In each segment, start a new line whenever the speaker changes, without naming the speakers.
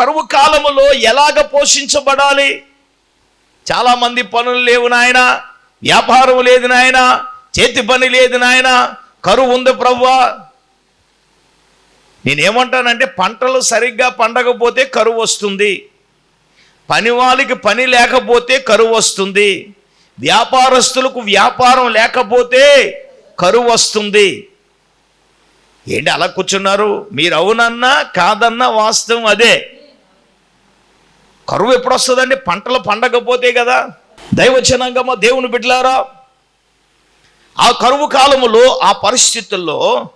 కరువు కాలములో ఎలాగ పోషించబడాలి? చాలామంది పనులు లేవు నాయన వ్యాపారం లేదు నాయన చేతి పని లేదు నాయన కరువు ఉంది ప్రవ్వా. నేనేమంటానంటే పంటలు సరిగ్గా పండకపోతే కరువు వస్తుంది. పని వాళ్ళకి పని లేకపోతే కరువు వస్తుంది. వ్యాపారస్తులకు వ్యాపారం లేకపోతే కరువు వస్తుంది. ఏంటి అలా కూర్చున్నారు? మీరు అవునన్నా కాదన్నా వాస్తవం అదే. కరువు ఎప్పుడు వస్తుందండి? పంటలు పండకపోతే కదా. దైవచనంగమ్మ దేవుని బిడ్డలారా? ఆ కరువు కాలములో ఆ పరిస్థితుల్లో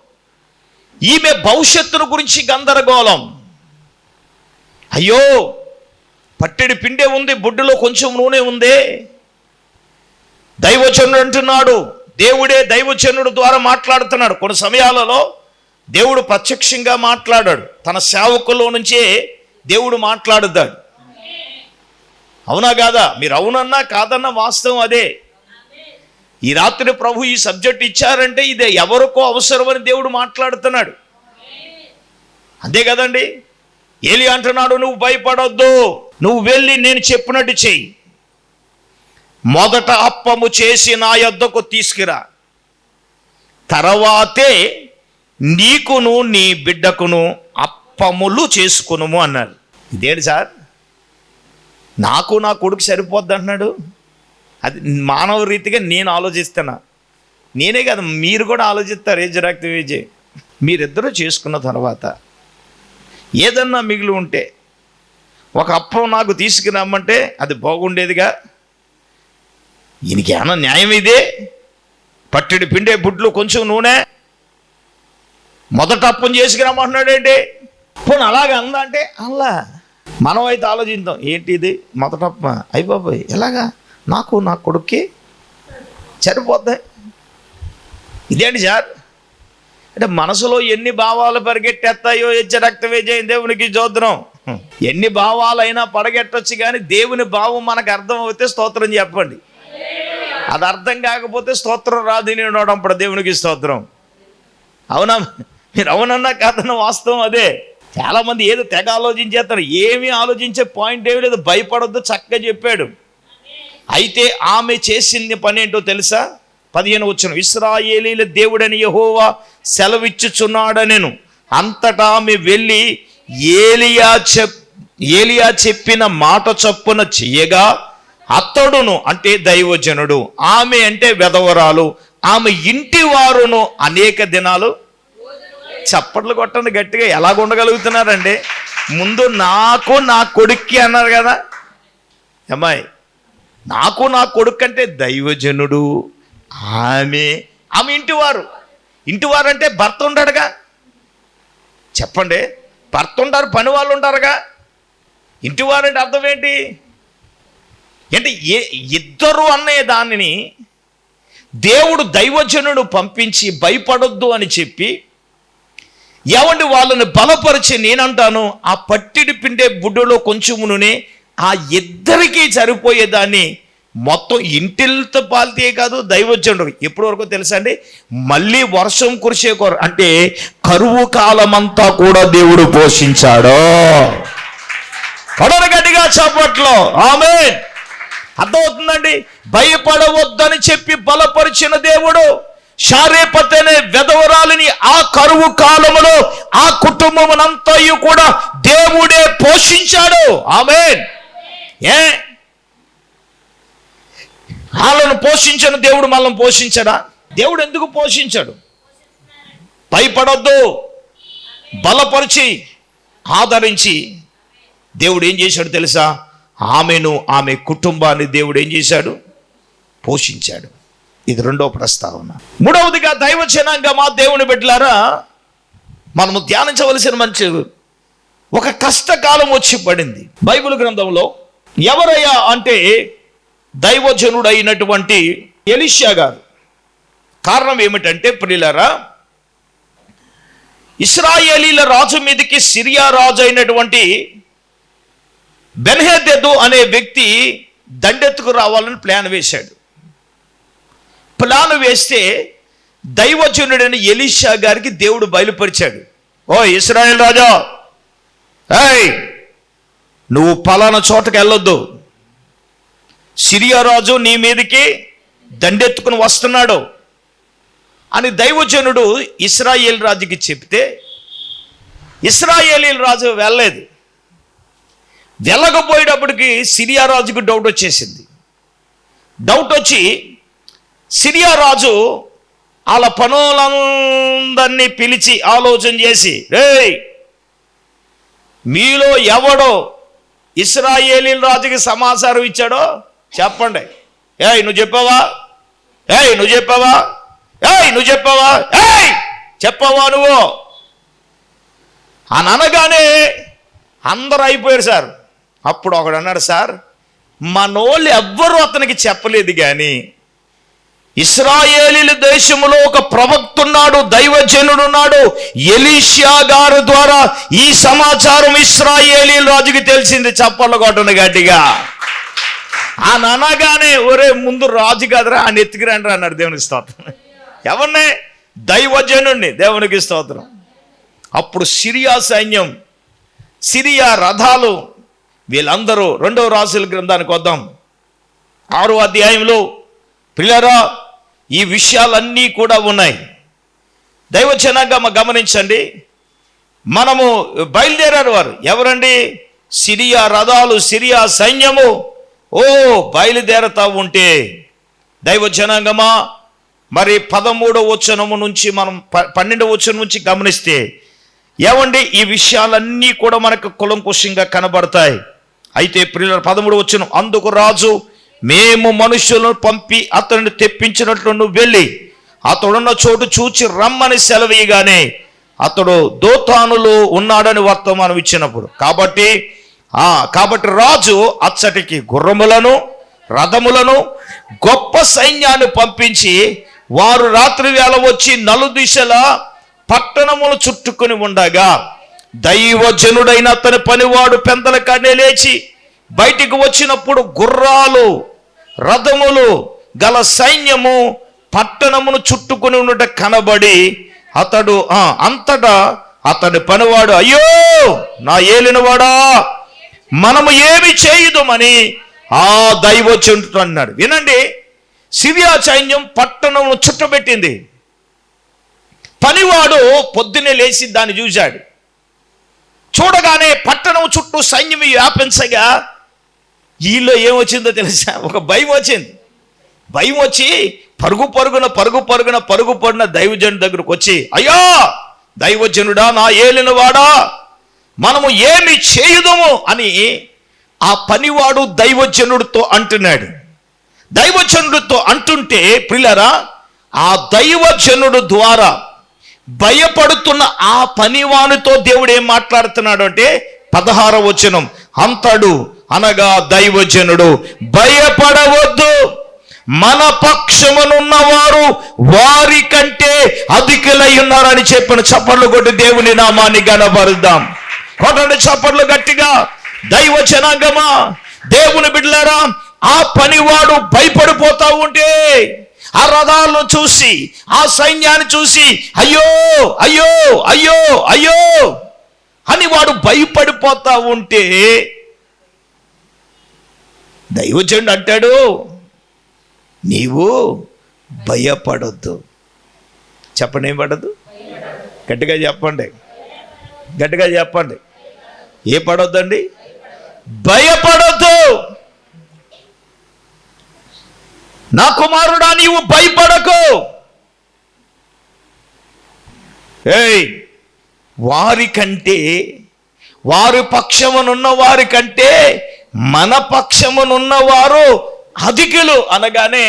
ఈమె భవిష్యత్తును గురించి గందరగోళం. అయ్యో పట్టెడి పిండే ఉంది బుడ్డులో కొంచెం నూనె ఉందే. దైవచనుడు అంటున్నాడు దేవుడే దైవచనుడు ద్వారా మాట్లాడుతున్నాడు. కొన్ని సమయాలలో దేవుడు ప్రత్యక్షంగా మాట్లాడాడు. తన సేవకుల్లో నుంచే దేవుడు మాట్లాడుతాడు. అవునా కాదా? మీరు అవునన్నా కాదన్నా వాస్తవం అదే. ఈ రాత్రి ప్రభు ఈ సబ్జెక్ట్ ఇచ్చారంటే ఇదే ఎవరికో అవసరమని దేవుడు మాట్లాడుతున్నాడు. అంతే కదండి? ఏలి అంటున్నాడు నువ్వు భయపడొద్దు. నువ్వు వెళ్ళి నేను చెప్పినట్టు చెయ్యి. మొదట అప్పము చేసి నా యొద్దకు తీసుకురా. తర్వాతే నీకును నీ బిడ్డకును అప్పములు చేసుకునుము అన్నారు. ఇదేంటి సార్? నాకు నా కొడుకు సరిపోద్ది అంటున్నాడు? అది మానవ రీతిగా నేను ఆలోచిస్తున్నా. నేనే కదా మీరు కూడా ఆలోచిస్తారు ఏ జరాక్తి విజయ్? మీరిద్దరూ చేసుకున్న తర్వాత ఏదన్నా మిగిలి ఉంటే ఒక అప్పం నాకు తీసుకురమ్మంటే అది బాగుండేదిగా? ఈయనకేమన్నా న్యాయం ఇదే? పట్టెడు పిండే బుడ్లు కొంచెం నూనె? మొదట అప్పం చేసుకురమ్మంటున్నాడేంటి? పోనీ అలాగే అందా అంటే అల్లా. మనం అయితే ఆలోచిద్దాం ఏంటి ఇది మొదట అయిపోయి ఎలాగా? నాకు నా కొడుక్కి సరిపోద్ది ఇదేంటి సార్? అంటే మనసులో ఎన్ని భావాలు పరిగెట్టేస్తాయో ఇచ్చే రక్త విజయం దేవునికి చూద్దాం. ఎన్ని భావాలైనా పడగెట్టొచ్చు కానీ దేవుని భావం మనకు అర్థం అవుతే స్తోత్రం చెప్పండి. అది అర్థం కాకపోతే స్తోత్రం రాదు నేను అప్పుడు దేవునికి స్తోత్రం. అవునా? మీరు అవునన్నా కాదన్న వాస్తవం అదే. చాలామంది ఏదో తెగ ఆలోచించేస్తారు. ఏమీ ఆలోచించే పాయింట్ ఏమీ లేదు. భయపడొద్దు చక్కగా చెప్పాడు. అయితే ఆమె చేసింది పని ఏంటో తెలుసా? పదిహేను వచ్చిన ఇస్రాయేలీల దేవుడని యహోవా సెలవిచ్చుచున్నాడనెను. అంతటా ఆమె వెళ్ళి ఏలియా చెప్ ఏలియా చెప్పిన మాట చొప్పున చెయ్యగా అతడును అంటే దైవజనుడు ఆమె అంటే వెధవరాలు ఆమె ఇంటి వారును అనేక దినాలు చప్పట్లు కొట్టండి గట్టిగా. ఎలాగ ఉండగలుగుతున్నారండి? ముందు నాకు నా కొడుక్కి అన్నారు కదా. అమ్మాయి నాకు నా కొడుకు అంటే దైవజనుడు ఆమె ఆమె ఇంటివారు. ఇంటివారు అంటే భర్త ఉండడుగా. చెప్పండి భర్త ఉంటారు పని వాళ్ళు ఉంటారుగా. ఇంటివారు అంటే అర్థం ఏంటి? అంటే ఏ ఇద్దరు అనే దానిని దేవుడు దైవజనుడు పంపించి భయపడొద్దు అని చెప్పి ఏమండి వాళ్ళని బలపరిచి నేనంటాను ఆ పట్టిడి పిండే బుడ్డలో కొంచెం నూనె ఆ ఇద్దరికీ సరిపోయేదాన్ని మొత్తం ఇంటిలతో పాలితే కాదు దైవజనుడు. ఎప్పటి వరకు తెలుసా అండి? మళ్ళీ వర్షం కురిసే కొర అంటే కరువు కాలమంతా కూడా దేవుడు పోషించాడు. కొడలు గట్టిగా చప్పట్లో. ఆమె అర్థమవుతుందండి? భయపడవద్దని చెప్పి బలపరిచిన దేవుడు. శారీపతి అనే వెధవరాలిని ఆ కరువు కాలములో ఆ కుటుంబమునంతయు కూడా దేవుడే పోషించాడు. ఆమె ఏ? వాళ్ళను పోషించిన దేవుడు మనల్ని పోషించడా? దేవుడు ఎందుకు పోషించాడు? భయపడొద్దు. బలపరిచి ఆదరించి దేవుడు ఏం చేశాడు తెలుసా? ఆమెను ఆమె కుటుంబాన్ని దేవుడు ఏం చేశాడు? పోషించాడు. ఇది రెండో ప్రస్తావన. మూడవదిగా దైవచనంగా మా దేవుని బిడ్డలారా మనము ధ్యానించవలసిన మంచి ఒక కష్టకాలం వచ్చి పడింది. బైబిల్ గ్రంథంలో ఎవరయ్యా అంటే దైవజనుడైనటువంటి ఎలిషియా గారు. కారణం ఏమిటంటే ప్రియులారా ఇస్రాయేలీల రాజు మీదకి సిరియా రాజు అయినటువంటి బెన్హెదెదు అనే వ్యక్తి దండెత్తుకు రావాలని ప్లాన్ వేశాడు. ప్లాన్ వేస్తే దైవజనుడైన ఎలీషా గారికి దేవుడు బయలుపరిచాడు. ఓ ఇస్రాయల్ రాజా! ఏయ్ నువ్వు పలానా చోటకి వెళ్ళొద్దు. సిరియా రాజు నీ మీదకి దండెత్తుకుని వస్తున్నాడు. అని దైవజనుడు ఇస్రాయేల్ రాజుకి చెప్తే ఇస్రాయేలీల రాజు వెళ్ళలేదు. వెళ్ళకపోయేటప్పటికి సిరియా రాజుకు డౌట్ వచ్చేసింది. డౌట్ వచ్చి సిరియా రాజు వాళ్ళ పనులందరినీ పిలిచి ఆలోచన చేసి రే మీలో ఎవడో ఇస్రాయేలీ రాజుకి సమాచారం ఇచ్చాడో చెప్పండి. ఏయ్ నువ్వు చెప్పావా? ఏయ్ నువ్వు చెప్పావా? ఏయ్ నువ్వు చెప్పావా? ఏయ్ చెప్పావా నువ్వు? అని అనగానే అందరూ అయిపోయారు సార్. అప్పుడు ఒకడు అన్నాడు సార్ మనోళ్ళు ఎవ్వరూ అతనికి చెప్పలేదు కానీ ఇస్రాయేలీల దేశంలో ఒక ప్రవక్త ఉన్నాడు దైవజనుడు ఉన్నాడు ఎలీషియా గారు ద్వారా ఈ సమాచారం ఇస్రాయేలీ రాజుకి తెలిసింది. చప్పట్లు కొట్టను గట్టిగా. ఆ అనగానే ఒరే ముందు రాజు కదరా ఆయన ఎత్తుకురండి అన్నారు దేవునికి స్తోత్రం. ఎవరిని? దైవజనుడిని దేవునికి స్తోత్రం. అప్పుడు సిరియా సైన్యం సిరియా రథాలు వీళ్ళందరూ రెండవ రాసుల గ్రంథానికి వద్దాం. ఆరో అధ్యాయంలో పిల్లరా ఈ విషయాలన్నీ కూడా ఉన్నాయి. దైవచనంగా గమనించండి. మనము బయలుదేరారు వారు. ఎవరండి? సిరియా రథాలు సిరియా సైన్యము. ఓ బయలుదేరతా ఉంటే. దైవ జనాంగమా మరి పదమూడవ వచనము నుంచి మనం పన్నెండవ వచనం నుంచి గమనిస్తే ఏమండి? ఈ విషయాలన్నీ కూడా మనకు కులంకుశంగా కనబడతాయి. అయితే ప్రియుల పదమూడు వచనం అందుకు రాజు మేము మనుషులను పంపి అతన్ని తెప్పించినట్లు నువ్వు వెళ్ళి అతడున్న చోటు చూచి రమ్మని సెలవీయగానే అతడు దోతానులో ఉన్నాడని వర్తమానం ఇచ్చినప్పుడు. కాబట్టి ఆ కాబట్టి రాజు అచ్చటికి గుర్రములను రథములను గొప్ప సైన్యాన్ని పంపించి వారు రాత్రి వేళ వచ్చి నలుదిశల పట్టణములు చుట్టుకుని ఉండగా దైవజనుడైన అతని పనివాడు పెందల కన్నే లేచి బయటికి వచ్చినప్పుడు గుర్రాలు రథములు గల సైన్యము పట్టణమును చుట్టుకుని ఉండట కనబడి అతడు అంతటా అతడి పనివాడు అయ్యో నా ఏలినవాడా మనము ఏమి చేయుదమని ఆ దైవజనుడు అన్నాడు. వినండి సిరియా సైన్యం పట్టణమును చుట్టబెట్టింది పనివాడు పొద్దున్నే లేచి దాన్ని చూశాడు. చూడగానే పట్టణం చుట్టూ సైన్యం వ్యాపించగా వీళ్ళు ఏమొచ్చిందో తెలుసా? ఒక భయం వచ్చింది. భయం వచ్చి పరుగు పరుగున పరుగు పరుగున పరుగు పడిన దైవజనుడి దగ్గరకు వచ్చి అయ్యో దైవజనుడా నా ఏలినవాడా మనము ఏమి చేయుదము? అని ఆ పనివాడు దైవజనుడితో అంటున్నాడు. దైవజనుడితో అంటుంటే పిల్లరా ఆ దైవజనుడు ద్వారా భయపడుతున్న ఆ పనివానితో దేవుడు ఏం మాట్లాడుతున్నాడు అంటే పదహార వచనం అంతడు అనగా దైవజనుడు భయపడవద్దు. మన పక్షమునున్నవారు వారి కంటే అధికులై ఉన్నారని చెప్పిన చప్పట్లు కొట్టి దేవుని నామాన్ని గనపరుద్దాం కొట్టండి చప్పట్లు గట్టిగా. దైవ జనాంగమా దేవుని బిడ్డలారా ఆ పనివాడు భయపడిపోతా ఉంటే ఆ రథాలను చూసి ఆ సైన్యాన్ని చూసి అయ్యో అయ్యో అయ్యో అయ్యో అని వాడు భయపడిపోతా ఉంటే దైవజనుడు అంటాడు నీవు భయపడద్దు. చెప్పండి ఏం పడద్దు? గట్టిగా చెప్పండి. గట్టిగా చెప్పండి. ఏ పడొద్దండి? భయపడొద్దు. నా కుమారుడా నీవు భయపడకు. ఏయ్ వారి కంటే వారి పక్షమునున్న వారి కంటే మన పక్షమునున్న వారు అధికులు అనగానే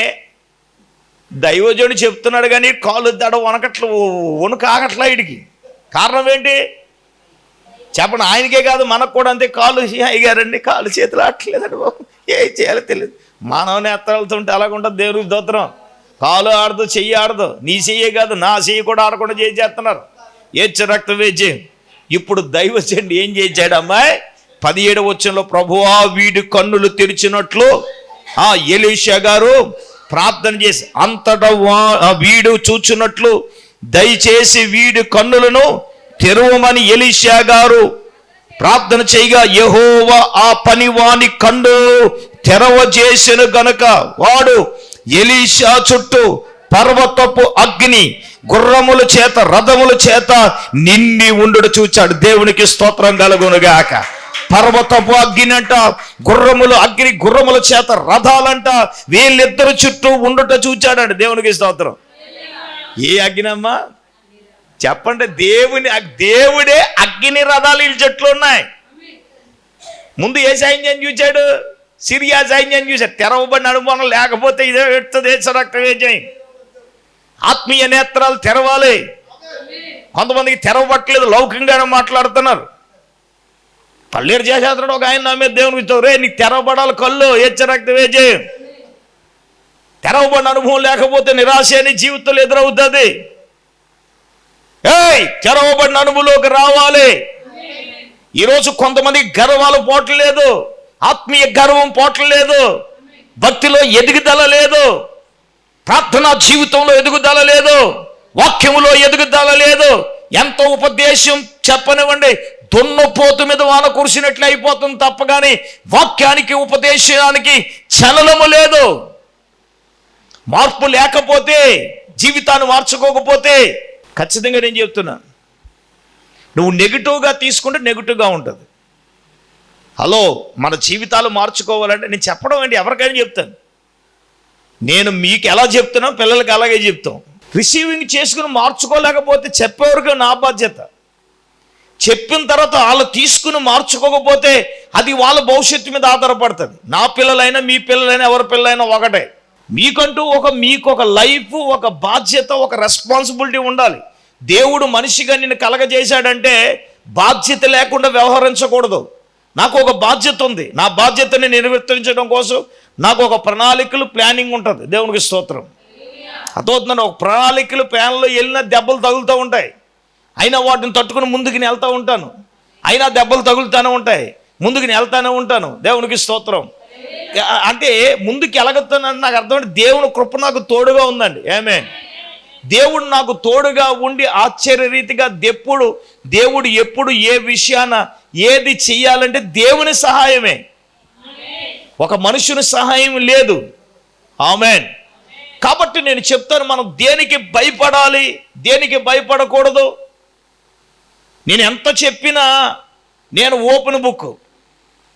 దైవజుడు చెప్తున్నాడు కానీ కాలు దడ వనకట్లు వణుకు ఆగట్లా ఇడికి. కారణం ఏంటి? చెప్పండి ఆయనకే కాదు మనకు కూడా అంతే కాలు అయ్యారండి కాలు చేతులు ఆడట్లేదండి బాబు. ఏం చేయాలో తెలియదు మానవ నేత్రాలతుంటే అలాగుంటుంది దేవునికి దోత్రం కాలు ఆడదు చెయ్యి ఆడదు. నీ చెయ్యే కాదు నా చెయ్యి కూడా ఆడకుండా చేయి చేస్తున్నారు ఏడ్చ రక్తం వేచి ఇప్పుడు దైవచండి ఏం చేశాడు అమ్మాయి పదిహేడు వచ్చంలో ప్రభువా వీడి కన్నులు తెరిచినట్లు ఆ ఎలీషా గారు ప్రార్థన చేసి అంతటా వా- వీడు చూచున్నట్లు దయచేసి వీడి కన్నులను తెరవమని ఎలీషా గారు ప్రార్థన చేయగా యహోవ ఆ పని వాని కండు చేసిన గనుక వాడు ఎలీషా చుట్టూ పర్వతపు అగ్ని గుర్రముల చేత రథముల చేత నిండి ఉండుడు చూచాడు. దేవునికి స్తోత్రం కలుగునుగాక. పర్వతపు అగ్ని అంట గుర్రములు అగ్ని గుర్రముల చేత రథాలంట. వీళ్ళిద్దరు చుట్టూ ఉండుట చూచాడంట దేవునికి స్తోత్రం. ఏ అగ్నినమ్మా? చెప్పండి దేవుని దేవుడే అగ్ని రథాలు వీళ్ళ చెట్లు ఉన్నాయి. ముందు ఏ సైన్యం చూచాడు? సిరియా సైన్యం చూశాడు. తెరవబడిన అనుమానం లేకపోతే ఇదే ఎడుతుంది రక్తవేజయం ఆత్మీయ నేత్రాలు తెరవాలి. కొంతమందికి తెరవబట్టలేదు లౌకికంగానే మాట్లాడుతున్నారు. పల్లేరు చేసేస్తాడు ఒక ఆయన నా మీద దేవుని ఇచ్చావు రే నీకు తెరవబడాలి కళ్ళు హెచ్చరక్త వేజే తెరవబడిన అనుభవం లేకపోతే నిరాశ అని జీవితంలో ఎదురవుతుంది. ఏయ్ తెరవబడిన అనుభవంలోకి రావాలి. ఈరోజు కొంతమంది గర్వాలు పోవట్లేదు. ఆత్మీయ గర్వం పోవట్లేదు. భక్తిలో ఎదుగుదల లేదు. ప్రార్థనా జీవితంలో ఎదుగుదల లేదు. వాక్యములో ఎదుగుదల లేదు. ఎంత ఉపదేశం చెప్పనివ్వండి. దున్నపోతు మీద వాన కురిసినట్లు అయిపోతుంది తప్ప కానీ వాక్యానికి ఉపదేశానికి చలనము లేదు. మార్పు లేకపోతే జీవితాన్ని మార్చుకోకపోతే ఖచ్చితంగా నేను చెప్తున్నా. నువ్వు నెగిటివ్గా తీసుకుంటే నెగిటివ్గా ఉంటుంది. హలో మన జీవితాలు మార్చుకోవాలంటే నేను చెప్పడం ఏంటి? ఎవరికైనా చెప్తాను. నేను మీకు ఎలా చెప్తున్నా పిల్లలకి అలాగే చెప్తాం. రిసీవింగ్ చేసుకుని మార్చుకోలేకపోతే చెప్పేవరకు నా బాధ్యత. చెప్పిన తర్వాత వాళ్ళు తీసుకుని మార్చుకోకపోతే అది వాళ్ళ భవిష్యత్తు మీద ఆధారపడుతుంది. నా పిల్లలైనా మీ పిల్లలైనా ఎవరి పిల్లలైనా ఒకటే. మీకంటూ ఒక మీకు ఒక లైఫ్ ఒక బాధ్యత ఒక రెస్పాన్సిబిలిటీ ఉండాలి. దేవుడు మనిషిగా నిన్ను కలగజేశాడంటే బాధ్యత లేకుండా వ్యవహరించకూడదు. నాకు ఒక బాధ్యత ఉంది. నా బాధ్యతని నిర్వర్తించడం కోసం నాకు ఒక ప్రణాళికలు ప్లానింగ్ ఉంటుంది. దేవునికి స్తోత్రం. అర్థమవుతున్నాను ఒక ప్రణాళికలు ప్యాన్లో వెళ్ళిన దెబ్బలు తగులుతూ ఉంటాయి. అయినా వాటిని తట్టుకుని ముందుకు వెళ్తూ ఉంటాను. అయినా దెబ్బలు తగులుతూనే ఉంటాయి. ముందుకు వెళ్తూనే ఉంటాను. దేవునికి స్తోత్రం. అంటే ముందుకు ఎలగొస్తానని నాకు అర్థమంటే దేవుని కృప నాకు తోడుగా ఉందండి. ఏమే దేవుడు నాకు తోడుగా ఉండి ఆశ్చర్య రీతిగా దెప్పుడు దేవుడు ఎప్పుడు ఏ విషయాన ఏది చెయ్యాలంటే దేవుని సహాయమే. ఒక మనుషుని సహాయం లేదు. ఆమెన్ కాబట్టి నేను చెప్తాను మనం దేనికి భయపడాలి? దేనికి భయపడకూడదు? నేను ఎంత చెప్పినా నేను ఓపెన్ బుక్.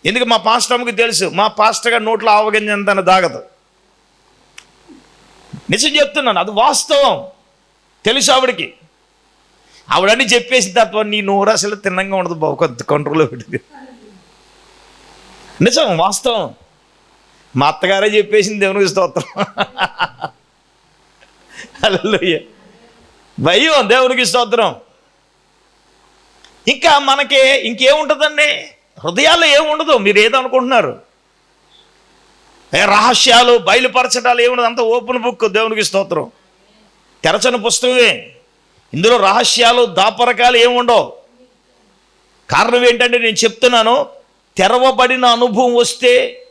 ఎందుకు మా పాస్టమ్కి తెలుసు మా పాస్టర్గా నోట్లో నోట్లో ఆవగింజంతన దాగదు. నిజం చెప్తున్నాను అది వాస్తవం. తెలుసు ఆవిడకి. ఆవిడని చెప్పేసిన తర్వాత నీ నోరు అసలు తిన్నంగా ఉండదు బాబు కొంత కంట్రోల్లో పెట్టి నిజం వాస్తవం. మా అత్తగారే చెప్పేసింది దేవునికి స్తోత్రం. హల్లెలూయా. భయం దేవునికి స్తోత్రం. ఇంకా మనకి ఇంకేముంటుందండి? హృదయాల్లో ఏముండదు? మీరు ఏదనుకుంటున్నారు? రహస్యాలు బయలుపరచడాలు ఏముండదు? అంత ఓపెన్ బుక్ దేవునికి స్తోత్రం. తెరచని పుస్తకమే. ఇందులో రహస్యాలు దాపరకాలు ఏముండవు? కారణం ఏంటంటే నేను చెప్తున్నాను తెరవబడిన అనుభవం వస్తే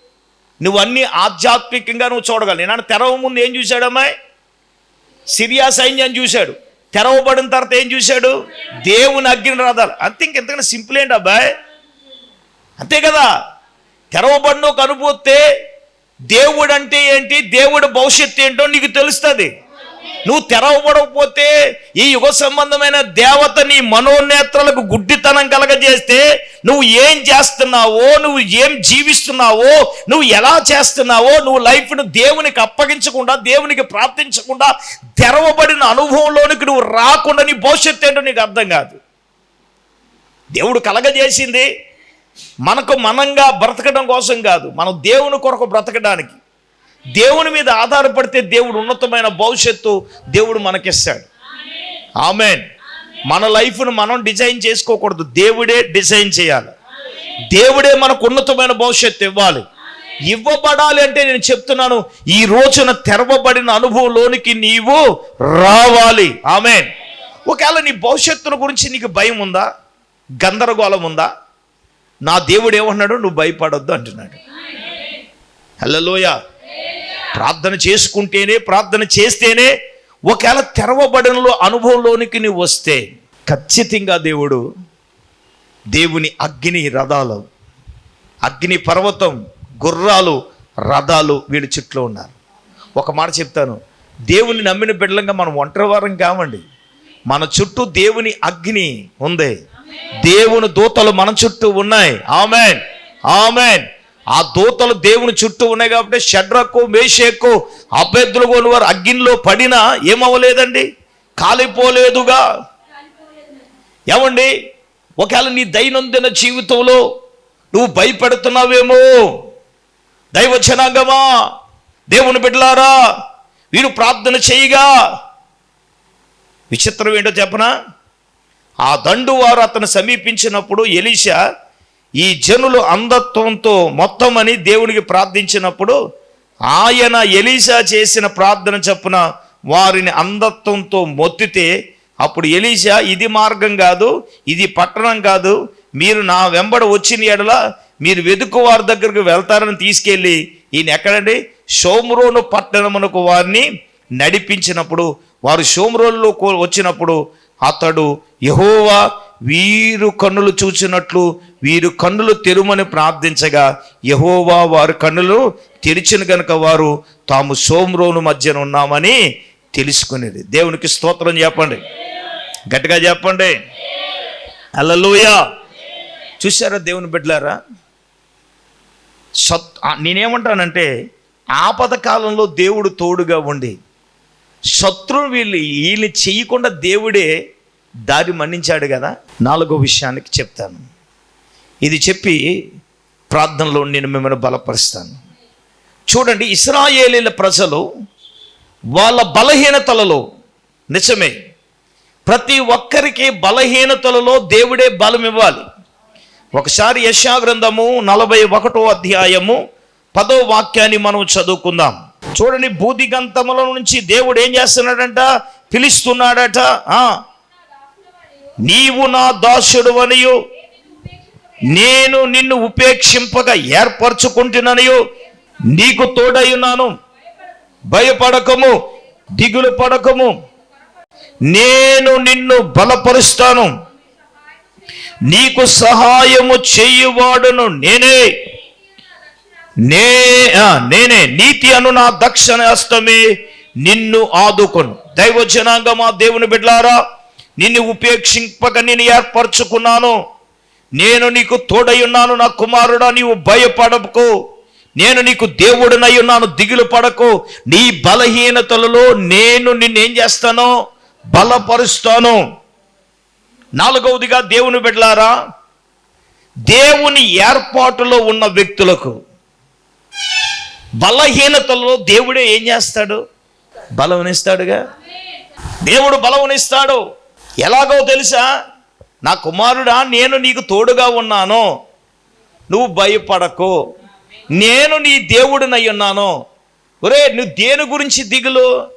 నువ్వు ఆధ్యాత్మికంగా నువ్వు చూడగలవు. నేను తెరవ ముందు ఏం చూశాడమ్మాయి సిరియా సైన్యం చూశాడు. తెరవబడిన తర్వాత ఏం చూశాడు? దేవుని అగ్ని రథాలు అంతే ఇంకెంతకన్నా సింపుల్ ఏంటి అబ్బాయి? అంతే కదా? తెరవబడిన ఒక అనుభూతే దేవుడు అంటే ఏంటి? దేవుడు భవిష్యత్తు ఏంటో నీకు తెలుస్తుంది. నువ్వు తెరవబడకపోతే ఈ యుగ సంబంధమైన దేవత నీ మనోనేత్రాలకు గుడ్డితనం కలగజేస్తే నువ్వు ఏం చేస్తున్నావో నువ్వు ఏం జీవిస్తున్నావో నువ్వు ఎలా చేస్తున్నావో నువ్వు లైఫ్ను దేవునికి అప్పగించకుండా దేవునికి ప్రార్థించకుండా తెరవబడిన అనుభవంలోనికి నువ్వు రాకుండా నీ భవిష్యత్తు ఏంటో నీకు అర్థం కాదు. దేవుడు కలగజేసింది మనకు మనంగా బ్రతకడం కోసం కాదు మనం దేవుని కొరకు బ్రతకడానికి. దేవుని మీద ఆధారపడితే దేవుడు ఉన్నతమైన భవిష్యత్తు దేవుడు మనకిస్తాడు. ఆమెన్. మన లైఫ్ను మనం డిజైన్ చేసుకోకూడదు. దేవుడే డిజైన్ చేయాలి. దేవుడే మనకు ఉన్నతమైన భవిష్యత్తు ఇవ్వాలి. ఇవ్వబడాలి అంటే నేను చెప్తున్నాను ఈ రోజున తెరవబడిన అనుభవంలోనికి నీవు రావాలి. ఆమెన్. ఒకవేళ నీ భవిష్యత్తును గురించి నీకు భయం ఉందా? గందరగోళం ఉందా? నా దేవుడు ఏమన్నాడు? నువ్వు భయపడొద్దు అంటున్నాడు. హల్లలోయ. ప్రార్థన చేసుకుంటేనే ప్రార్థన చేస్తేనే ఒకవేళ తెరవబడినలో అనుభవంలోనికి నువ్వు వస్తే ఖచ్చితంగా దేవుడు దేవుని అగ్ని రథాలు అగ్ని పర్వతం గుర్రాలు రథాలు వీడి చుట్టూ ఉన్నారు. ఒక మాట చెప్తాను దేవుని నమ్మిన బిడ్డలంగా మనం ఒంటరి వారం కావండి మన చుట్టూ దేవుని అగ్ని ఉంది. దేవుని దూతలు మన చుట్టూ ఉన్నాయి. ఆమెన్. ఆమెన్. ఆ దూతలు దేవుని చుట్టూ ఉన్నాయి కాబట్టి షడ్రకు మేషకు అభ్యర్థులు కొన్ని వారు పడినా ఏమవ్వలేదండి? కాలిపోలేదుగా. ఏమండి? ఒకవేళ నీ దైనందిన జీవితంలో నువ్వు భయపెడుతున్నావేమో? దైవచనాంగమా దేవుని బిడ్డలారా వీరు ప్రార్థన చేయగా. విచిత్రం ఏంటో చెప్పనా? ఆ దండు వారు అతను సమీపించినప్పుడు ఎలీషా ఈ జనులు అంధత్వంతో మొత్తం అని దేవునికి ప్రార్థించినప్పుడు ఆయన ఎలీషా చేసిన ప్రార్థన చొప్పున వారిని అంధత్వంతో మొత్తితే అప్పుడు ఎలీషా ఇది మార్గం కాదు ఇది పట్టణం కాదు మీరు నా వెంబడ వచ్చిన ఎడల మీరు వెతుకు వారి దగ్గరకు వెళ్తారని తీసుకెళ్ళి ఈయన ఎక్కడండి? షోమ్రోను పట్టణమునకు వారిని నడిపించినప్పుడు వారు షోమ్రోన్లో వచ్చినప్పుడు అతడు యహోవా వీరు కన్నులు చూచినట్లు వీరు కన్నులు తెరుమని ప్రార్థించగా యహోవా వారి కన్నులు తెరిచిన గనుక వారు తాము సోమ్రోను మధ్యన ఉన్నామని తెలుసుకునేది. దేవునికి స్తోత్రం చెప్పండి. గట్టిగా చెప్పండి. అల్లలోయా చూసారా దేవుని బిడ్డలారా? సత్ నేనేమంటానంటే ఆపద కాలంలో దేవుడు తోడుగా ఉండి శత్రువు వీళ్ళు వీళ్ళు చేయకుండా దేవుడే దారి మన్నించాడు కదా? నాలుగో విషయానికి చెప్తాను. ఇది చెప్పి ప్రార్థనలో నేను మిమ్మల్ని బలపరుస్తాను. చూడండి ఇస్రాయేలీల ప్రజలు వాళ్ళ బలహీనతలలో నిజమే ప్రతి ఒక్కరికి బలహీనతలలో దేవుడే బలం ఇవ్వాలి. ఒకసారి యశాగ్రంథము నలభై ఒకటో అధ్యాయము పదో వాక్యాన్ని మనం చదువుకుందాం. చూడండి బూదిగంతముల నుంచి దేవుడు ఏం చేస్తున్నాడంట? పిలుస్తున్నాడట. నీవు నా దాసుడు అనియు. నేను నిన్ను ఉపేక్షింపగా ఏర్పరచుకుంటున్నానయు. నీకు తోడయున్నాను భయపడకము దిగులు పడకము. నేను నిన్ను బలపరుస్తాను. నీకు సహాయము చేయువాడును నేనే. నే ఆ, నేనే నీతి అను నా దక్షిణ హస్తమే నిన్ను ఆదుకొను. దైవ జనాంగమా దేవుని బిడ్లారా నిన్ను ఉపేక్షింపక నేను ఏర్పరచుకున్నాను. నేను నీకు తోడయున్నాను నా కుమారుడా నీవు భయపడకు. నేను నీకు దేవుడినై ఉన్నాను దిగులు పడకు. నీ బలహీనతలలో నేను నిన్నేం చేస్తాను బలపరుస్తాను. నాలుగవదిగా దేవుని బిడ్డలారా దేవుని ఏర్పాటులో ఉన్న వ్యక్తులకు బలహీనతలో దేవుడే ఏం చేస్తాడు? బలవనిస్తాడుగా దేవుడు బలవనిస్తాడు ఎలాగో తెలుసా? నా కుమారుడా నేను నీకు తోడుగా ఉన్నాను. నువ్వు భయపడకు. నేను నీ దేవుడినై ఉన్నాను. ఒరే నువ్వు దేని గురించి దిగులు?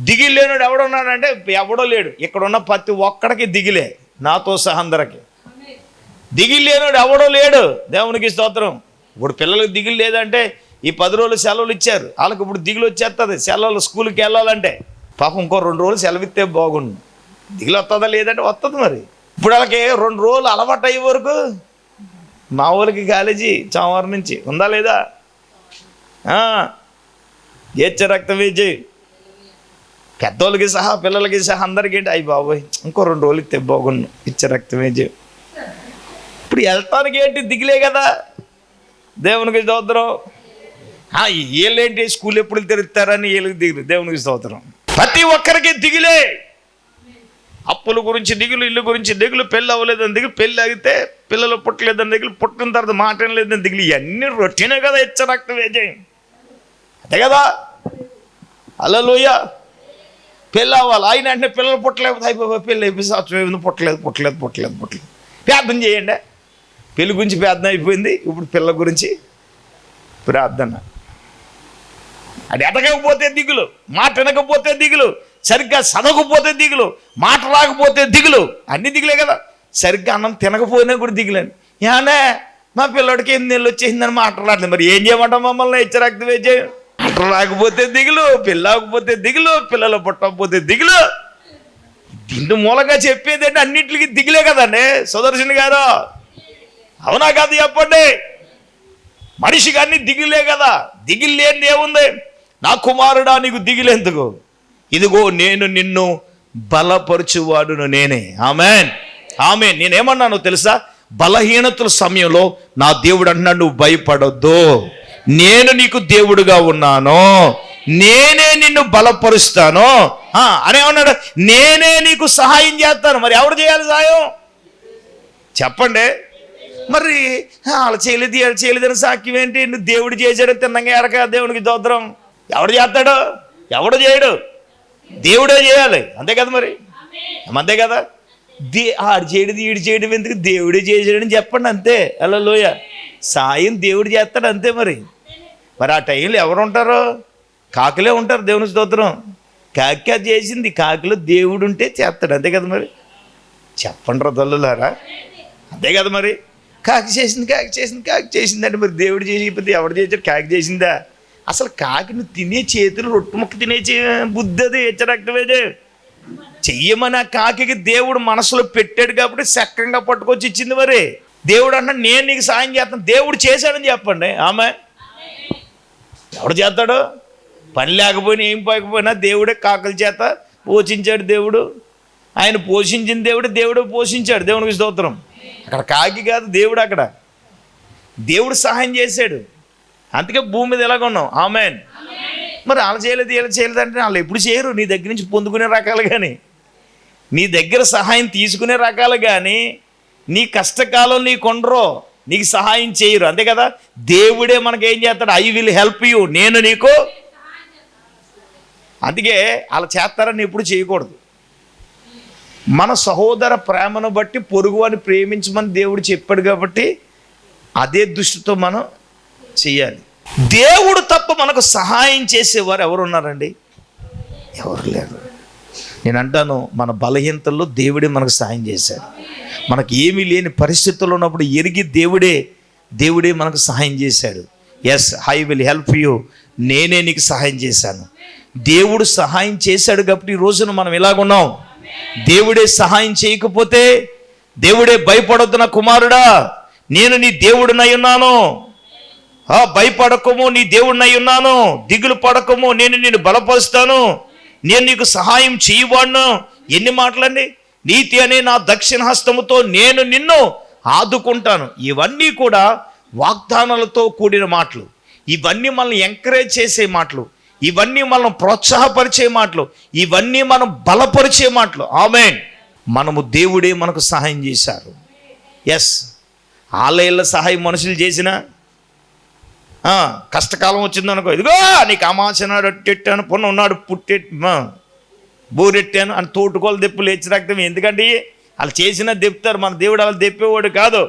దిగిలేనుడు ఎవడున్నాడంటే ఎవడో లేడు. ఇక్కడ ఉన్న ప్రతి ఒక్కడికి దిగిలే. నాతో సహా అందరికి. దిగిలేనుడు ఎవడో లేడు. దేవునికి స్తోత్రం. ఇప్పుడు పిల్లలకు దిగులు లేదంటే ఈ పది రోజులు సెలవులు ఇచ్చారు. వాళ్ళకి ఇప్పుడు దిగులు వచ్చేస్తుంది సెలవులు స్కూల్కి వెళ్ళాలంటే పాపం ఇంకో రెండు రోజులు సెలవు ఇస్తే బాగుండు. దిగులు వస్తుందా లేదంటే వస్తుంది మరి. ఇప్పుడు వాళ్ళకి రెండు రోజులు అలవాటు అయ్యే వరకు మా ఊరికి కాలేజీ సోమవారం నుంచి ఉందా లేదా? ఏచ్చ రక్తం వేచి పెద్దోళ్ళకి సహా పిల్లలకి సహా అందరికీ ఏంటి? అయ్యి బాబోయ్ ఇంకో రెండు రోజులు ఇస్తే బాగుండు. ఇచ్చే రక్తం వేచి ఇప్పుడు వెళ్తానికి ఏంటి? దిగులే కదా. దేవునికి స్తోత్రం. వీళ్ళేంటి స్కూల్ ఎప్పుడు తెరుస్తారని వీళ్ళకి దిగులు దేవునికి స్తోత్రం. ప్రతి ఒక్కరికి దిగులే. అప్పుల గురించి దిగులు ఇల్లు గురించి దిగులు పెళ్ళి అవ్వలేదని దిగులు పెళ్ళి ఆగితే పిల్లలు పుట్టలేదని దిగులు పుట్టిన తర్వాత మాట లేదని దిగులు ఇవన్నీ రొటీనే కదా ఇచ్చ వేజయం వేజేయం. అంతే కదా. అల్లలోయ పెళ్ళి అవ్వాలి. ఆయన అంటే పిల్లలు పుట్టలేదు అయిపోయి పెళ్ళి అయిపోయి సంవత్సరం పుట్టలేదు పుట్టలేదు పుట్టలేదు పుట్టలేదు. ప్రార్థన చేయండి. పెళ్ళి గురించి ప్రార్థన అయిపోయింది. ఇప్పుడు పిల్లల గురించి ప్రార్థన. అది ఎదగకపోతే దిగులు మాట వినకపోతే దిగులు సరిగ్గా చదవకపోతే దిగులు మాట రాకపోతే దిగులు అన్ని దిగులే కదా. సరిగ్గా అన్నం తినకపోయినా కూడా దిగులేండి ఏమన్నా మా పిల్లడికి ఎన్ని నెలలు వచ్చేసిందని మాట మరి ఏం చేయమంటాం మమ్మల్ని? ఇచ్చరాక్తి వేచే మాట రాకపోతే దిగులు పిల్లకపోతే దిగులు పిల్లలు పుట్టకపోతే దిగులు. దీని మూలంగా చెప్పేది అంటే అన్నింటికి దిగులే కదండి సుదర్శన్ గారు. అవునా కాదు చెప్పండి. మనిషి కానీ దిగిలే కదా. దిగులు ఏముంది? నా కుమారుడా నీకు దిగిలేందుకు. ఇదిగో నేను నిన్ను బలపరుచువాడును నేనే. ఆమెన్. ఆమె నేనేమన్నాను తెలుసా? బలహీనతల సమయంలో నా దేవుడు అంటున్నాడు నువ్వు భయపడొద్దు. నేను నీకు దేవుడుగా ఉన్నాను. నేనే నిన్ను బలపరుస్తాను. ఆ, అని నేనే నీకు సహాయం చేస్తాను. మరి ఎవరు చేయాలి సహాయం చెప్పండి. మరి వాళ్ళు చేయలేదు వాళ్ళు చేయలేదు అని సాక్ష్యం ఏంటి? నువ్వు దేవుడు చేశాడు తిన్నంగా ఎరక దేవునికి దోద్రం ఎవడు చేస్తాడు? ఎవడు చేయడు? దేవుడే చేయాలి. అంతే కదా మరి? అంతే కదా? దే ఆడు చేయడం ఈడు చేయడం ఎందుకు? దేవుడే చేసాడని చెప్పండి అంతే. అలా లోయ సాయం దేవుడు చేస్తాడు అంతే మరి. మరి ఆ టైంలో ఎవరు ఉంటారు? కాకులే ఉంటారు దేవుని స్తోత్రం. కాకి అది చేసింది. కాకిలో దేవుడు ఉంటే చేస్తాడు. అంతే కదా మరి? చెప్పండి రా తల్లులారా. అంతే కదా మరి? కాకి చేసింది కాకి చేసింది కాకి చేసిందంటే మరి దేవుడు చేసిపోతే ఎవడు చేసాడు కాకి చేసిందా? అసలు కాకి నువ్వు తినే చేతులు రొట్టు తినే చే- బుద్ధి అది హెచ్చరక్తమేది చెయ్యమని ఆ కాకి దేవుడు మనసులో పెట్టాడు కాబట్టి సక్రంగా పట్టుకొచ్చి ఇచ్చింది మరి. దేవుడు అన్న నేను నీకు సాయం చేస్తాను. దేవుడు చేశాడని చెప్పండి. ఆమె? ఎవడు చేస్తాడు? పని లేకపోయినా ఏం పోకపోయినా దేవుడే కాకల చేత పోషించాడు దేవుడు. ఆయన పోషించిన దేవుడు దేవుడు పోషించాడు. దేవునికి స్తోత్రం. అక్కడ కాకి కాదు దేవుడు అక్కడ. దేవుడు సహాయం చేశాడు. అందుకే భూమి మీద ఎలాగొన్నాం ఆమెన్. మరి వాళ్ళు చేయలేదు ఇలా చేయలేదు అంటే వాళ్ళు ఎప్పుడు చేయరు. నీ దగ్గర నుంచి పొందుకునే రకాలు కానీ నీ దగ్గర సహాయం తీసుకునే రకాలు కానీ నీ కష్టకాలం నీ కొండరో నీకు సహాయం చేయరు. అంతే కదా? దేవుడే మనకేం ఏం చేస్తాడు? ఐ విల్ హెల్ప్ యూ నేను నీకు అందుకే అలా చేస్తారని ఎప్పుడు చేయకూడదు. మన సహోదర ప్రేమను బట్టి పొరుగు అని ప్రేమించమని దేవుడు చెప్పాడు కాబట్టి అదే దృష్టితో మనం చేయాలి. దేవుడు తప్ప మనకు సహాయం చేసేవారు ఎవరు ఉన్నారండి ఎవరు లేరు. నేను అంటాను మన బలహీనతల్లో దేవుడే మనకు సహాయం చేశాడు. మనకు ఏమీ లేని పరిస్థితుల్లో ఉన్నప్పుడు ఎరిగి దేవుడే దేవుడే మనకు సహాయం చేశాడు. Yes I will help you నేనే నీకు సహాయం చేశాను. దేవుడు సహాయం చేశాడు కాబట్టి ఈ రోజున మనం ఇలాగున్నాం దేవుడే సహాయం చేయకపోతే దేవుడే భయపడొద్దు నా కుమారుడా నేను నీ దేవుడినై ఉన్నాను. ఆ భయపడకము నీ దేవుడినై ఉన్నాను. దిగులు పడకము నేను నిన్ను బలపరుస్తాను. నేను నీకు సహాయం చేయవాడును ఎన్ని మాటలండి? నీతి అనే నా దక్షిణ హస్తముతో నేను నిన్ను ఆదుకుంటాను. ఇవన్నీ కూడా వాగ్దానాలతో కూడిన మాటలు. ఇవన్నీ మనల్ని ఎంకరేజ్ చేసే మాటలు. ఇవన్నీ మనం ప్రోత్సాహపరిచే మాటలు ఇవన్నీ మనం బలపరిచే మాటలు. ఆమె మనము దేవుడే మనకు సహాయం చేశారు. ఎస్ ఆలయాల సహాయం మనుషులు చేసినా కష్టకాలం వచ్చిందనుకో ఇదిగో నీకు అమాసనాడు అట్టెట్టాను పొన్న ఉన్నాడు పుట్టె బోరెట్టాను అని తోటుకోలు దెప్పు లేచి రక్తం. ఎందుకంటే వాళ్ళు చేసిన దెప్పుతారు మన దేవుడు అలా దెప్పేవాడు కాదు.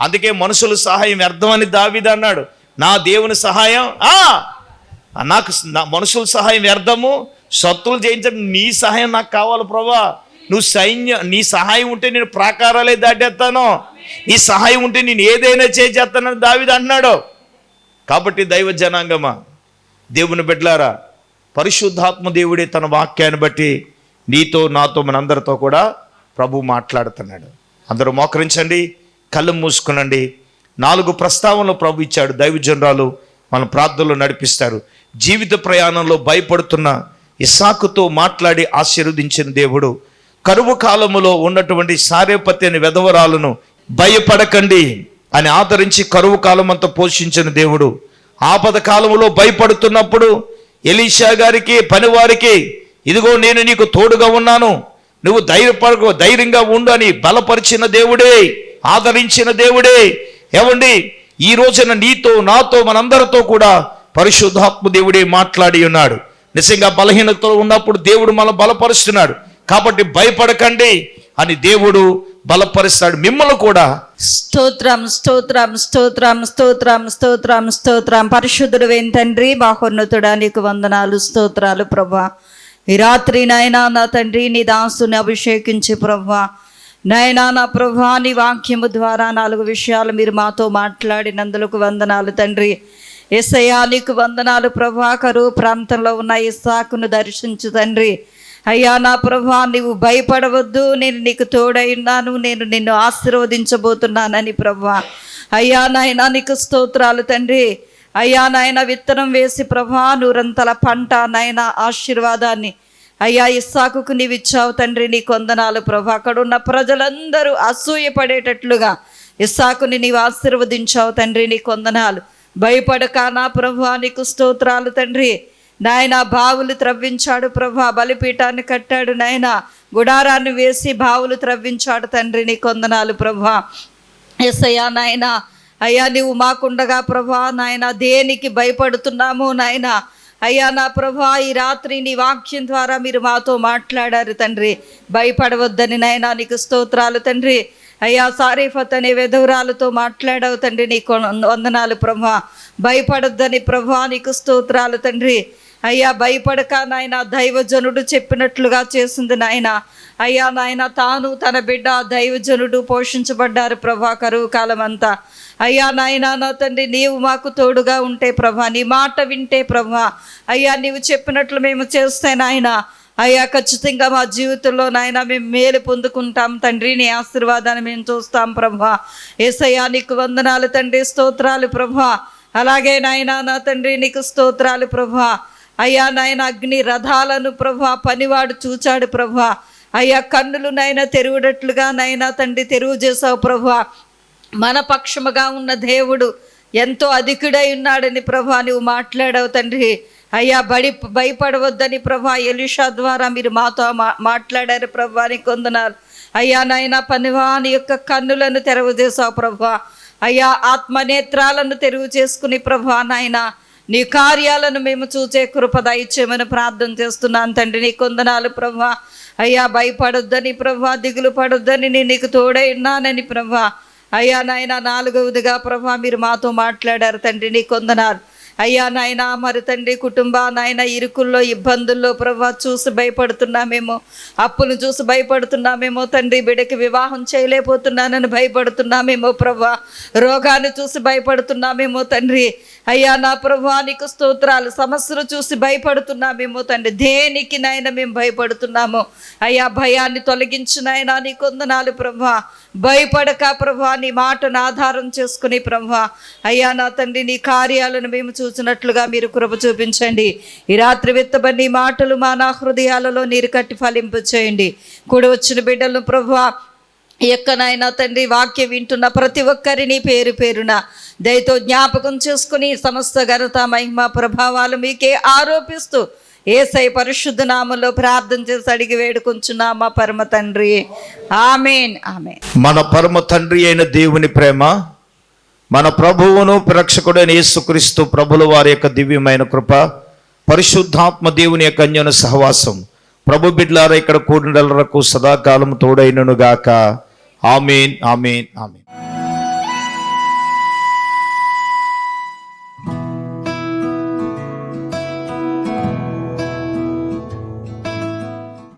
అందుకే మనుషుల సహాయం వ్యర్థమని దావిదన్నాడు నా దేవుని సహాయం నాకు నా మనుషుల సహాయం వ్యర్థము శత్రువులు జయించడం నీ సహాయం నాకు కావాలి ప్రభా. నువ్వు సైన్యం నీ సహాయం ఉంటే నేను ప్రాకారాలే దాటేస్తాను. నీ సహాయం ఉంటే నేను ఏదైనా చేసేస్తానని దావిది అంటున్నాడు. కాబట్టి దైవ జనాంగమా దేవుని బిడ్డలారా పరిశుద్ధాత్మ దేవుడే తన వాక్యాన్ని బట్టి నీతో నాతో మనందరితో కూడా ప్రభు మాట్లాడుతున్నాడు. అందరూ మోకరించండి కళ్ళు మూసుకునండి. నాలుగు ప్రస్తావనలు ప్రభు ఇచ్చాడు. దైవజనరాలు మన ప్రార్థనలో నడిపిస్తారు. జీవిత ప్రయాణంలో భయపడుతున్న ఇసాకుతో మాట్లాడి ఆశీర్వదించిన దేవుడు కరువు కాలములో ఉన్నటువంటి సారేపతి అనే వెధవరాలను భయపడకండి అని ఆదరించి కరువు కాలం అంతా పోషించిన దేవుడు ఆపద కాలములో భయపడుతున్నప్పుడు ఎలీషా గారికి పనివారికి ఇదిగో నేను నీకు తోడుగా ఉన్నాను నువ్వు ధైర్యపడ ధైర్యంగా ఉండు అని బలపరిచిన దేవుడే ఆదరించిన దేవుడే. ఏమండి ఈ రోజున నీతో నాతో మనందరితో కూడా పరిశుద్ధాత్మ దేవుడే మాట్లాడి ఉన్నాడు. నిజంగా బలహీనతలో ఉన్నప్పుడు దేవుడు మనం బలపరుస్తున్నాడు. కాబట్టి భయపడకండి అని దేవుడు బలపరుస్తాడు. మిమ్మల్ని కూడా
స్తోత్రం స్తోత్రం స్తోత్రం స్తోత్రం స్తోత్రం స్తోత్రం. పరిశుద్ధుడు తండ్రి బాహోన్నతుడా నీకు వందనాలు స్తోత్రాలు ప్రభా. ఈ రాత్రి నాయనా నా తండ్రి నీ దాసుని అభిషేకించి ప్రభా. నాయనా నా ప్రభా నీ వాక్యము ద్వారా నాలుగు విషయాలు మీరు మాతో మాట్లాడినందులకు వందనాలు తండ్రి. ఎసయా నీకు వందనాలు ప్రభా కరువు ప్రాంతంలో ఉన్న ఇస్సాకును దర్శించు తండ్రి. అయ్యా నా ప్రభా నీవు భయపడవద్దు. నేను నీకు తోడై ఉన్నాను. నేను నిన్ను ఆశీర్వదించబోతున్నానని ప్రభా. అయ్యా నాయన నీకు స్తోత్రాలు తండ్రి. అయ్యా నాయన విత్తనం వేసి ప్రభా నూరంతల పంట నాయన ఆశీర్వాదాన్ని. అయ్యా ఇస్సాకుకు నీవు ఇచ్చావు తండ్రి నీ కొందనాలు ప్రభా. అక్కడ ఉన్న ప్రజలందరూ అసూయపడేటట్లుగా ఇస్సాకుని నీవు ఆశీర్వదించావు తండ్రి నీ కొందనాలు భయపడక నా ప్రభా నీకు స్తోత్రాలు తండ్రి. నాయన బావులు త్రవ్వించాడు ప్రభా బలిపీఠాన్ని కట్టాడు నాయన. గుడారాన్ని వేసి బావులు త్రవ్వించాడు తండ్రి నీ కొందనాలు ప్రభా. ఎస్సయ్యా నాయన అయ్యా నీవు మాకుండగా ప్రభా నాయన దేనికి భయపడుతున్నాము నాయన. అయ్యా నా ప్రభా ఈ రాత్రి నీ వాక్యం ద్వారా మీరు మాతో మాట్లాడారు తండ్రి. భయపడవద్దని నాయన నీకు స్తోత్రాలు తండ్రి. అయ్యా సారీఫత్ అనే వెధవురాలతో మాట్లాడవు తండ్రి నీకు వందనాలు ప్రభా. భయపడొద్దని ప్రభా నీకు స్తోత్రాలు తండ్రి. అయ్యా భయపడక నాయన దైవజనుడు చెప్పినట్లుగా చేసింది నాయన. అయ్యా నాయన తాను తన బిడ్డ దైవజనుడు పోషించబడ్డారు ప్రభా కరువు కాలం అంతా అయ్యా నాయన నా తండ్రి నీవు మాకు తోడుగా ఉంటే ప్రభా నీ మాట వింటే ప్రభా. అయ్యా నీవు చెప్పినట్లు మేము చేస్తే నాయన. అయ్యా ఖచ్చితంగా మా జీవితంలో నాయన మేము మేలు పొందుకుంటాం తండ్రి నీ ఆశీర్వాదాన్ని మేము చూస్తాం ప్రభా. ఏసయ్యా నీకు వందనాలు తండ్రి స్తోత్రాలు ప్రభా. అలాగే నాయన నా తండ్రి నీకు స్తోత్రాలు ప్రభా. అయ్యా నాయన అగ్ని రథాలను ప్రభా పనివాడు చూచాడు ప్రభా. అయ్యా కన్నులు నాయన తెరువుడట్లుగా నాయన తండ్రి తెరువు చేసావు ప్రభా. మన పక్షముగా ఉన్న దేవుడు ఎంతో అధికుడై ఉన్నాడని ప్రభా నువ్వు మాట్లాడావు తండ్రి. అయ్యా బడి భయపడవద్దని ప్రభా ఎలిషా ద్వారా మీరు మాతో మా మాట్లాడారు ప్రభా నీ కొందనాలు. అయ్యా నాయన పనివాని యొక్క కన్నులను తెరవు చేసావు ప్రభా. అయ్యా ఆత్మనేత్రాలను తెరువు చేసుకుని ప్రభా నాయన నీ కార్యాలను మేము చూచే కృప దయచేయమని ప్రార్థన చేస్తున్నాను తండ్రి నీ కొందనాలు ప్రభా. అయ్యా భయపడొద్దని ప్రభా దిగులు పడొద్దని నేను నీకు తోడై ఉన్నానని ప్రభా. అయ్యా నాయన నాలుగవదిగా ప్రభా మీరు మాతో మాట్లాడారు తండ్రి నీ కొందనాలు. అయ్యా నాయన మరి తండ్రి కుటుంబ నాయన ఇరుకుల్లో ఇబ్బందుల్లో ప్రభా చూసి భయపడుతున్నామేమో. అప్పులు చూసి భయపడుతున్నామేమో తండ్రి బిడ్డకి వివాహం చేయలేకపోతున్నానని భయపడుతున్నామేమో ప్రభా. రోగాన్ని చూసి భయపడుతున్నామేమో తండ్రి. అయ్యా నా ప్రభా నీకు స్తోత్రాలు సమస్యలు చూసి భయపడుతున్నామేమో తండ్రి. దేనికి నాయన మేము భయపడుతున్నామో. అయ్యా భయాన్ని తొలగించినాయన నీ కొందనాలు ప్రభా. భయపడక ప్రభా నీ మాటను ఆధారం చేసుకుని ప్రభా. అయ్యా నా తండ్రి నీ కార్యాలను మేము చూసినట్లుగా మీరు కృప చూపించండి. ఈ రాత్రి విత్తబడి మాటలు మా నా హృదయాలలో నీరు కట్టి ఫలింపు చేయండి. కూడి వచ్చిన బిడ్డలను ప్రభా ఈ యొక్క నాయన తండ్రి వాక్యం వింటున్న ప్రతి ఒక్కరిని పేరు పేరున దయతో జ్ఞాపకం చేసుకుని సమస్త ఘనత మహిమ ప్రభావాలు మీకే ఆరోపిస్తూ ఏసై పరిశుద్ధ నామంలో ప్రార్థన చేసి అడిగి వేడుకుంటున్నామా పరమ తండ్రి. Amen amen.
మన పరమ తండ్రి అయిన దేవుని ప్రేమ మన ప్రభువును ప్రేక్షకుడైన యేసుక్రీస్తు ప్రభుల వారి యొక్క దివ్యమైన కృప పరిశుద్ధాత్మ దేవుని యొక్క అన్యోన సహవాసం ప్రభు బిడ్లారా ఇక్కడ కూడినలకు సదాకాలం తోడైనను గాక ఆమెన్ ఆమెన్ ఆమెన్.